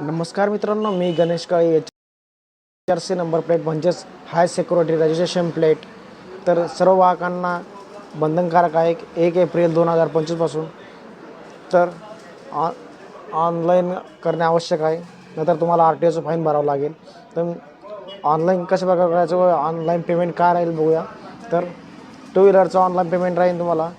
नमस्कार मित्रांनो मी Ganesh Kale H R C number plate म्हणजेच हाय सिक्युरिटी रजिस्ट्रेशन प्लेट. तर सर्व वाहकांना बंधनकारक आहे एक एप्रिल दोन हजार पंचवीसपासून तर ऑन ऑनलाईन करणे आवश्यक आहे नंतर तुम्हाला आर टी ओचं फाईन भरावं लागेल. तर ऑनलाईन कशा प्रकारे करायचं व ऑनलाईन पेमेंट काय राहील बघूया. तर टू व्हीलरचं ऑनलाईन पेमेंट राहील तुम्हाला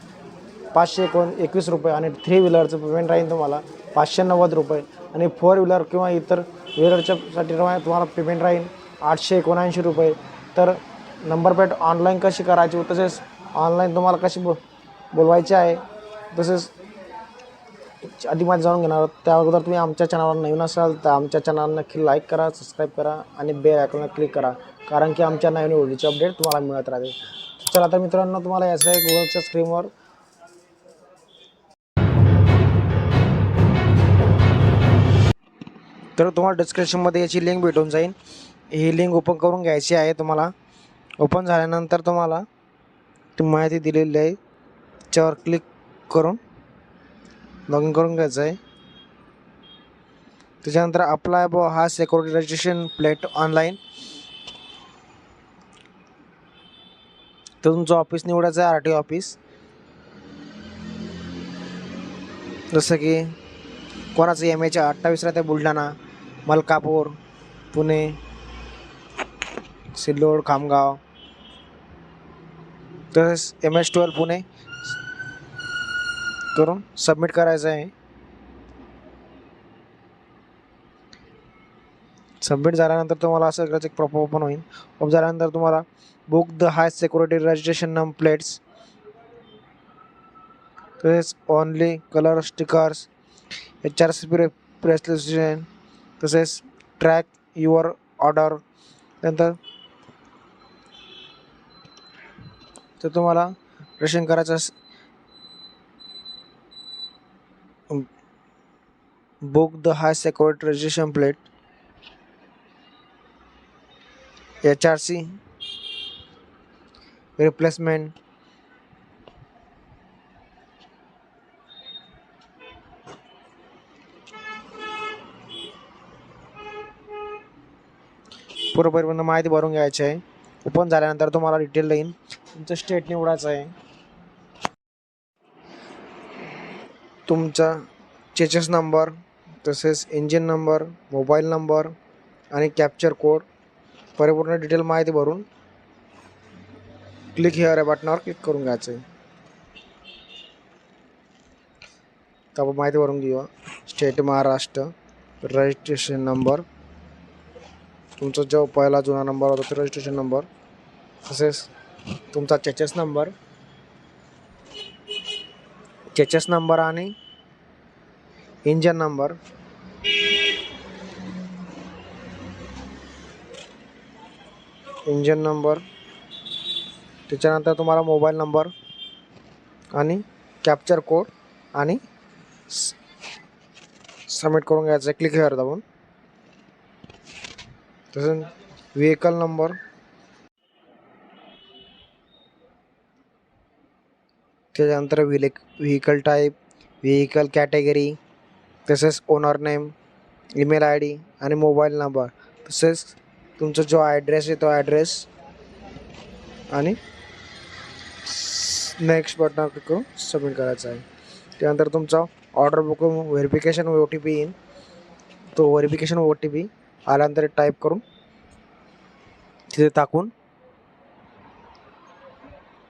पाचशे एकोण एकवीस रुपये आणि थ्री व्हीलरचं पेमेंट राहील तुम्हाला पाचशे नव्वद रुपये. आणि फोर व्हीलर किंवा इतर व्हीलरच्यासाठी तुम्हाला पेमेंट राहील आठशे एकोणऐंशी रुपये. तर नंबर प्लेट ऑनलाईन कशी करायची? तसेच ऑनलाईन तुम्हाला कशी बो बोलवायची आहे? तसेच अधिक माहिती जाणून घेणार त्या अगोदर तुम्ही आमच्या चॅनलवर नवीन असाल तर आमच्या चॅनल नक्की लाईक करा सबस्क्राईब करा आणि बेल आयकॉनला क्लिक करा. कारण की आमच्या नवीन व्हिडिओचे अपडेट तुम्हाला मिळत राहते चला तर मित्रांनो तुम्हाला याचं एक गुगलच्या स्क्रीनवर तर तुम्हाला डिस्क्रिप्शनमध्ये याची लिंक भेटून जाईल. ही लिंक ओपन करून घ्यायची आहे तुम्हाला. ओपन झाल्यानंतर तुम्हाला ती माहिती दिलेली आहे. त्याच्यावर क्लिक करून लॉग इन करून घ्यायचं आहे. त्याच्यानंतर अप्लाय ब हा सिक्युरिटी रजिस्ट्रेशन प्लेट ऑनलाईन तर तुमचं ऑफिस निवडायचं आहे आर टी ऑफिस जसं की कोणाचं एम एच्या अठ्ठावीस राहते बुलढाणा. मलकापूर पुणे सिल्लोड खामगाव. तसेच एम एस ट्वेल्व पुणे. करून सबमिट करायचं आहे. सबमिट झाल्यानंतर तुम्हाला असं करायचं एक प्रॉपर ओपन होईल. ओपन झाल्यानंतर तुम्हाला book the high security registration नम प्लेट्स तसेच only colour stickers H R C P प्रेसलेशन तसेच ट्रॅक युअर ऑर्डर नंतर तर तुम्हाला रेशन करायचं अस book the high security registration plate H R C replacement पूर्वपरिपूर्ण माहिती भरून घ्यायची आहे. ओपन झाल्यानंतर तुम्हाला डिटेल देईन. तुमचं स्टेट निवडायचं आहे. तुमचा चेचेस नंबर तसेच इंजिन नंबर मोबाईल नंबर आणि कॅप्चर कोड परिपूर्ण डिटेल माहिती भरून क्लिक हिअर या बटनावर क्लिक करून घ्यायचं आहे. तर आपण माहिती भरून घेऊया. स्टेट महाराष्ट्र रजिस्ट्रेशन नंबर तुमचा जो पहिला जुना नंबर होता तो रजिस्ट्रेशन नंबर तसेच तुमचा चेचेस नंबर चेचेस नंबर आणि इंजन नंबर इंजन नंबर त्याच्यानंतर तुम्हाला मोबाईल नंबर आणि कॅप्चर कोड आणि सबमिट करून घ्यायचं आहे. क्लिक हेअर दाबून. तसं व्हेकल नंबर त्याच्यानंतर व्हिलेक व्हेकल टाईप व्हेकल कॅटेगरी तसेच owner name email I D आणि मोबाईल नंबर तसेच तुमचा जो ॲड्रेस आहे तो ॲड्रेस आणि नेक्स्ट बटन क्लिक करून सबमिट करायचा आहे. त्यानंतर तुमचा order book verification O T P येईन तो व्हेरिफिकेशन ओ टी पी आल्यानंतर टाईप करून तिथे टाकून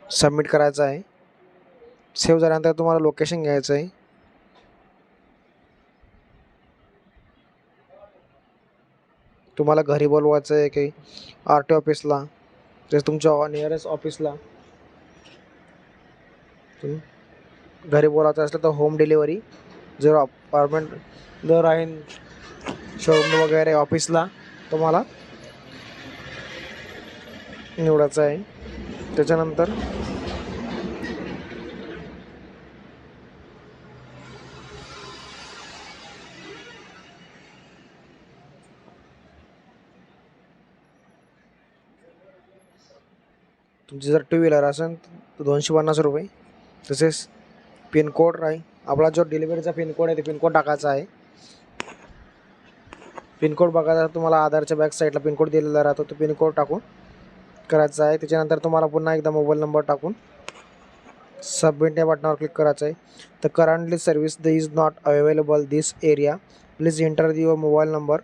सबमिट करायचं आहे. सेव्ह झाल्यानंतर तुम्हाला लोकेशन घ्यायचं आहे. तुम्हाला घरी बोलवायचं आहे की आर टी ऑफिसला ते तुमच्या नियरेस्ट ऑफिसला घरी बोलायचं असलं तर होम डिलिव्हरी जर अपार्टमेंट जर आहे शोरूम वगैरे ऑफिसला तुम्हाला निवडायचं आहे. त्याच्यानंतर तुमची जर टू व्हीलर असेल तर दोनशे पन्नास रुपये. तसेच पिनकोड राहील. आपला जो डिलिव्हरीचा पिनकोड आहे ते पिनकोड टाकायचा आहे. पिनकोड बघा तुम्हाला आधारच्या बॅक साईडला पिनकोड दिलेला राहतो तो पिनकोड टाकून करायचा आहे. त्याच्यानंतर तुम्हाला पुन्हा एकदा मोबाईल नंबर टाकून सबमिट या बटनावर क्लिक करायचं आहे. तर currently service the is not available this area please enter your mobile number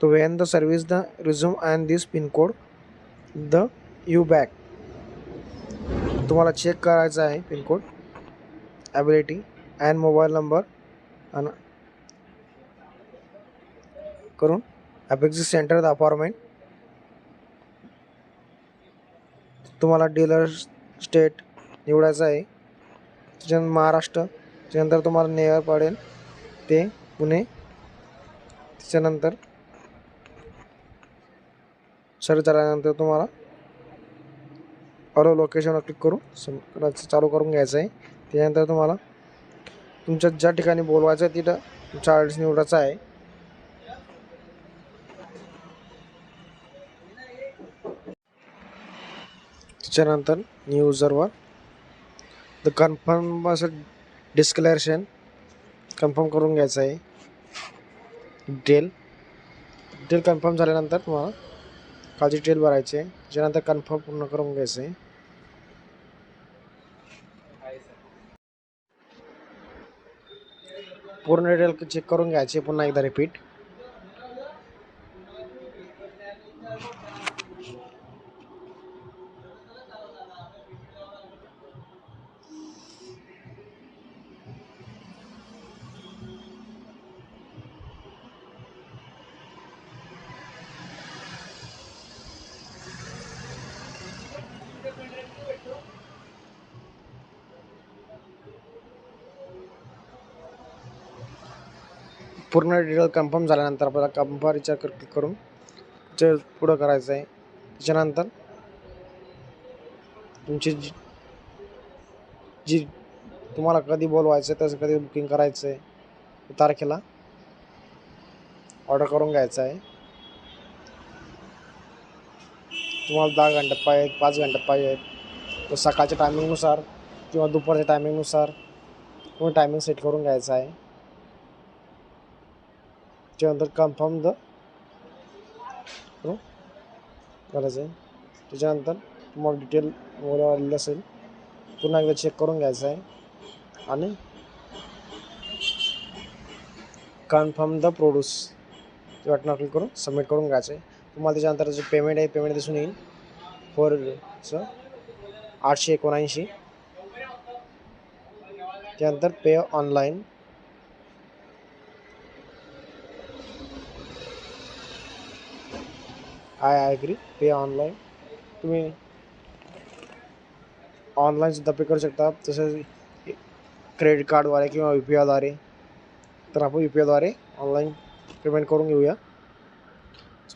to when the service the resume and this pincode the you back तुम्हाला चेक करायचं आहे pincode ability and mobile number आणि करून अपेक्सिस centre the apartment तुम्हाला dealer state निवडायचं आहे. त्याच्यानंतर महाराष्ट्र त्याच्यानंतर तुम्हाला नेअर पडेल ते पुणे. त्याच्यानंतर सर्च झाल्यानंतर तुम्हाला ऑलो लोकेशनवर क्लिक करून सम चालू करून घ्यायचं आहे. त्याच्यानंतर तुम्हाला तुमच्या ज्या ठिकाणी बोलवायचं आहे तिथं तुमचा ॲड्रेस निवडायचा आहे. त्याच्यानंतर न्यू युजरवर द कन्फर्म असं डिस्क्लेरेशन कन्फर्म करून घ्यायचं आहे. डिटेल डिटेल कन्फर्म झाल्यानंतर तुम्हाला खालची डिटेल भरायची आहे. त्याच्यानंतर कन्फर्म पूर्ण करून घ्यायचं आहे. पूर्ण डिटेल चेक करून घ्यायची पुन्हा एकदा रिपीट पूर्ण डिटेल कन्फर्म झाल्यानंतर आपल्याला कन्फर्म क्लिक करून जे पुढं करायचं आहे. त्याच्यानंतर तुमची जी जी तुम्हाला कधी बोलवायचं आहे तसं कधी बुकिंग करायचं आहे तारखेला ऑर्डर करून घ्यायचं आहे. तुम्हाला दहा घंट्यात पाहिजे पाच घंट्यात पाहिजे. सकाळच्या टायमिंगनुसार किंवा दुपारच्या टायमिंगनुसार तुम्ही टायमिंग सेट करून घ्यायचं आहे. त्याच्यानंतर कन्फर्म द करायचं आहे त्याच्यानंतर तुम्हाला डिटेल वगैरे आलेलं असेल पुन्हा एकदा चेक करून घ्यायचं आहे आणि कन्फर्म द प्रोड्यूस ते बटनावर क्लिक करून सबमिट करून घ्यायचं आहे तुम्हाला त्याच्यानंतर जे पेमेंट आहे पेमेंट दिसून येईल फोरचं आठशे एकोणऐंशी त्यानंतर pay online I agree pay online तुम्ही ऑनलाईनसुद्धा पे करू शकता. तसेच क्रेडिट कार्डद्वारे किंवा यू पी आयद्वारे तर आपण यू पी आयद्वारे ऑनलाईन पेमेंट करून घेऊया.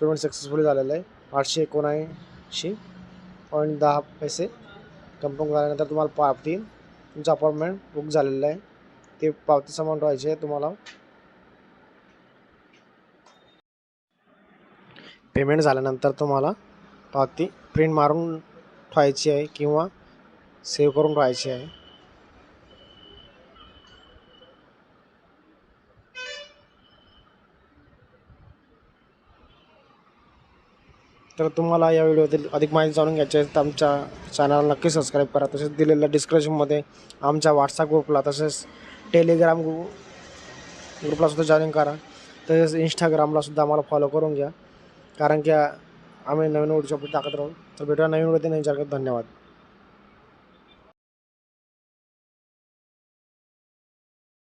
पेमेंट सक्सेसफुली झालेलं आहे. आठशे एकोणऐंशी पॉईंट दहा पैसे कन्फर्म झाल्यानंतर तुम्हाला पावती तुमचं अपॉइंटमेंट बुक झालेलं आहे. ते पावतीचं अमाऊंट व्हायचे आहे तुम्हाला पेमेंट झाल्यानंतर तुम्हाला पावती प्रिंट मारून ठेवायची आहे किंवा सेव्ह करून ठेवायची आहे. तर तुम्हाला या व्हिडिओतील अधिक माहिती जाणून घ्यायची आहे. तर आमच्या चॅनलला नक्की सबस्क्राईब करा. तसेच दिलेल्या डिस्क्रिप्शनमध्ये आमच्या व्हॉट्सअप ग्रुपला तसेच टेलिग्राम ग्रुप ग्रुपलासुद्धा जॉईन करा. तसेच इंस्टाग्रामलासुद्धा आम्हाला फॉलो करून घ्या. कारण की आम्ही नवीन व्हिडिओ टाकत राहू तर भेटूया नवीन व्हिडिओ नवीन धन्यवाद.